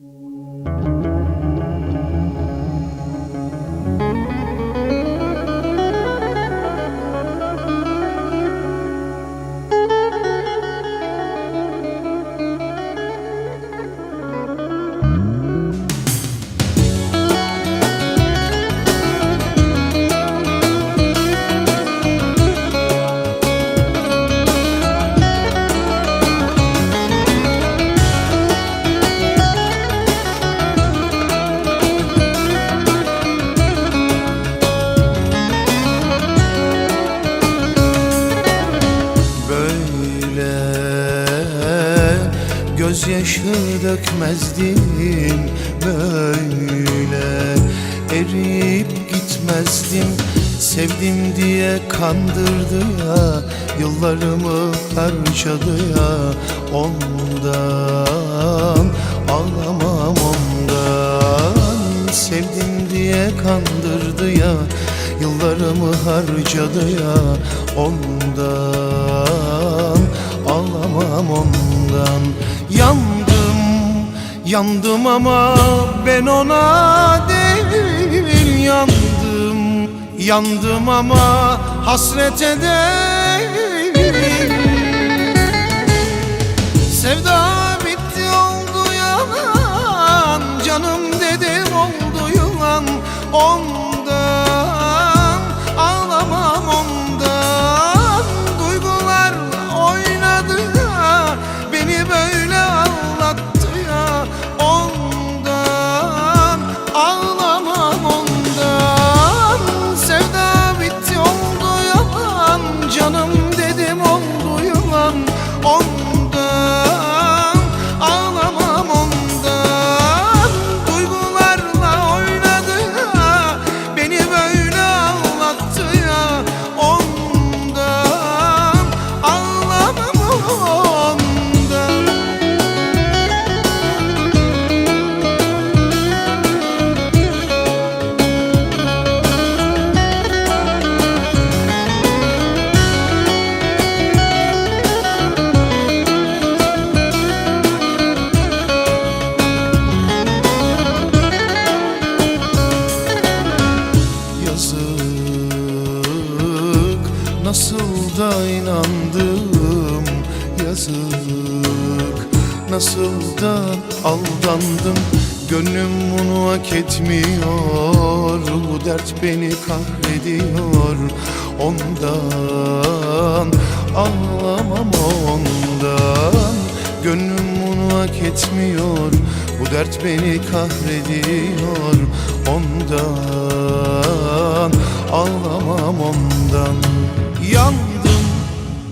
Mm-hmm. Böyle gözyaşı dökmezdim Böyle eriyip gitmezdim. Sevdim diye kandırdı ya Yıllarımı harcadı ya. Ondan ağlamam ondan. Sevdim diye kandırdı ya Yıllarımı harcadı ya. Ondan Ağlamam ondan. Yandım Yandım ama ben ona değil Yandım. Yandım ama hasrete değil. Sevda Yazık. Nasıl da inandım Yazık. Nasıl da aldandım. Gönlüm bunu hak etmiyor. Bu dert beni kahrediyor. Ondan Ağlamam ondan. Gönlüm hak etmiyor. Bu dert beni kahrediyor. Ondan Ağlamam ondan. Yandım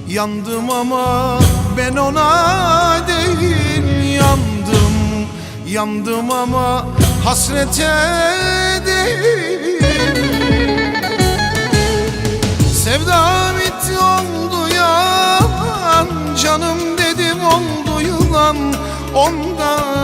Yandım ama ben ona değil. Yandım Yandım ama hasrete değil. Sevda Ondan